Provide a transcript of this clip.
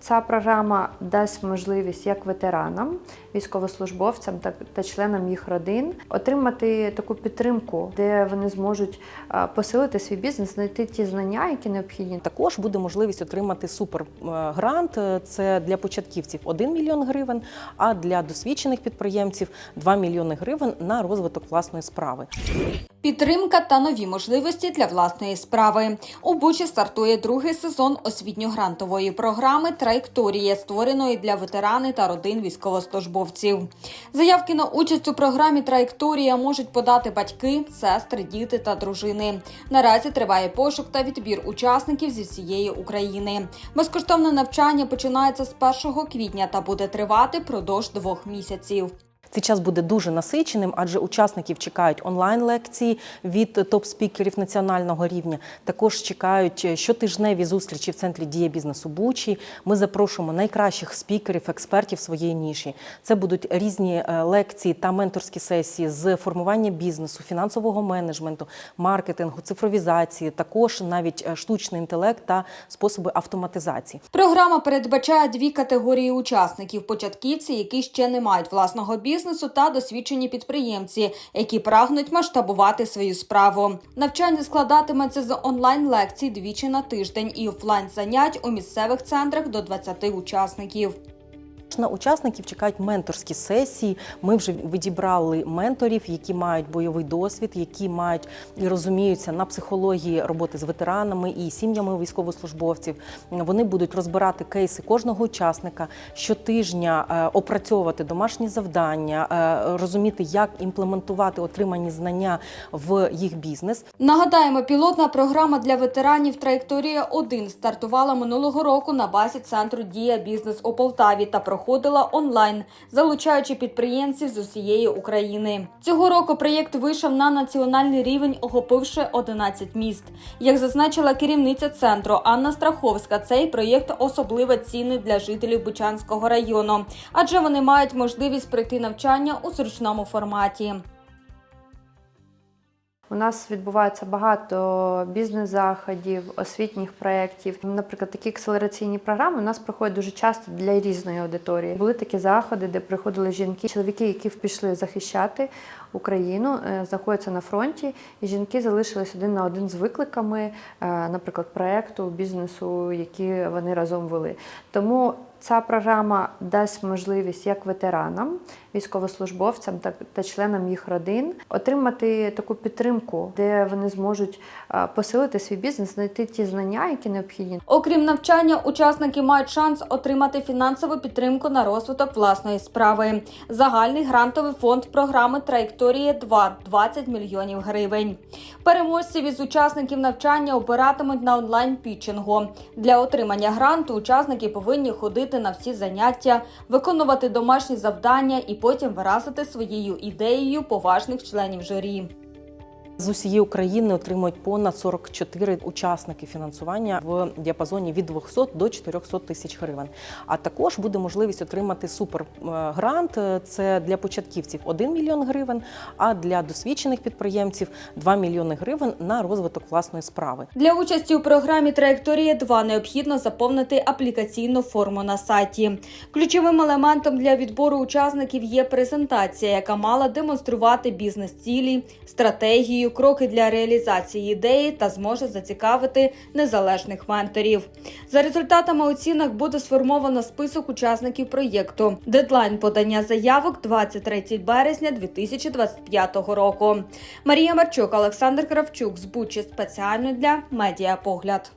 Ця програма дасть можливість як ветеранам, військовослужбовцям та, та членам їх родин отримати таку підтримку, де вони зможуть е, посилити свій бізнес, знайти ті знання, які необхідні. Також буде можливість отримати супергрант. Це для початківців 1 мільйон гривень, а для досвідчених підприємців 2 мільйони гривень на розвиток власної справи. Підтримка та нові можливості для власної справи. У Бучі стартує другий сезон освітньо-грантової програми Траєкторія, створеної для ветерани та родин військовослужбовців. Заявки на участь у програмі Траєкторія можуть подати батьки, сестри, діти та дружини. Наразі триває пошук та відбір учасників зі всієї України. Безкоштовне навчання починається з 1 квітня та буде тривати продовж двох місяців. Цей час буде дуже насиченим, адже учасників чекають онлайн-лекції від топ-спікерів національного рівня. Також чекають щотижневі зустрічі в центрі дія бізнесу Бучі. Ми запрошуємо найкращих спікерів, експертів своєї ніші. Це будуть різні е, лекції та менторські сесії з формування бізнесу, фінансового менеджменту, маркетингу, цифровізації, також навіть е, штучний інтелект та способи автоматизації. Програма передбачає дві категорії учасників: початківці, які ще не мають власного бізнесу, та досвідчені підприємці, які прагнуть масштабувати свою справу. Навчання складатиметься з онлайн лекцій двічі на тиждень і офлайн занять у місцевих центрах до 20 учасників. На учасників чекають менторські сесії. Ми вже відібрали менторів, які мають бойовий досвід, які мають і розуміються на психології роботи з ветеранами і сім'ями військовослужбовців. Вони будуть розбирати кейси кожного учасника щотижня, е, опрацьовувати домашні завдання, е, розуміти, як імплементувати отримані знання в їх бізнес. Нагадаємо, пілотна програма для ветеранів Траєкторія 1 стартувала минулого року на базі центру Дія бізнес у Полтаві та проходила онлайн, залучаючи підприємців з усієї України. Цього року проєкт вийшов на національний рівень, охопивши 11 міст. Як зазначила керівниця центру Анна Страховська, цей проєкт особливо цінний для жителів Бучанського району, адже вони мають можливість пройти навчання у зручному форматі. У нас відбувається багато бізнес-заходів, освітніх проєктів. Наприклад, такі акселераційні програми у нас проходять дуже часто для різної аудиторії. Були такі заходи, де приходили жінки, чоловіки, які пішли захищати Україну, е, знаходяться на фронті, і жінки залишились один на один з викликами, е, наприклад, проєкту, бізнесу, які вони разом вели. Тому Ця програма дасть можливість як ветеранам, військовослужбовцям та, членам їх родин отримати таку підтримку, де вони зможуть е, посилити свій бізнес, знайти ті знання, які необхідні. Окрім навчання, учасники мають шанс отримати фінансову підтримку на розвиток власної справи. Загальний грантовий фонд програми Траєкторія 2 – 20 мільйонів гривень. Переможців із учасників навчання обиратимуть на онлайн пітчингу. Для отримання гранту учасники повинні ходити на всі заняття, виконувати домашні завдання і потім виразити своєю ідеєю поважних членів журі. З усієї України отримують понад 44 учасники фінансування в діапазоні від 200 до 400 тисяч гривень. А також буде можливість отримати супергрант. Це для початківців 1 мільйон гривень, а для досвідчених підприємців 2 мільйони гривень на розвиток власної справи. Для участі у програмі Траєкторія 2 необхідно заповнити аплікаційну форму на сайті. Ключовим елементом для відбору учасників є презентація, яка мала демонструвати бізнес-цілі, стратегію, кроки для реалізації ідеї та зможе зацікавити незалежних менторів. За результатами оцінок буде сформовано список учасників проєкту. Дедлайн подання заявок 23 березня 2025 року. Марія Марчук, Олександр Кравчук з Бучі спеціально для медіапогляд.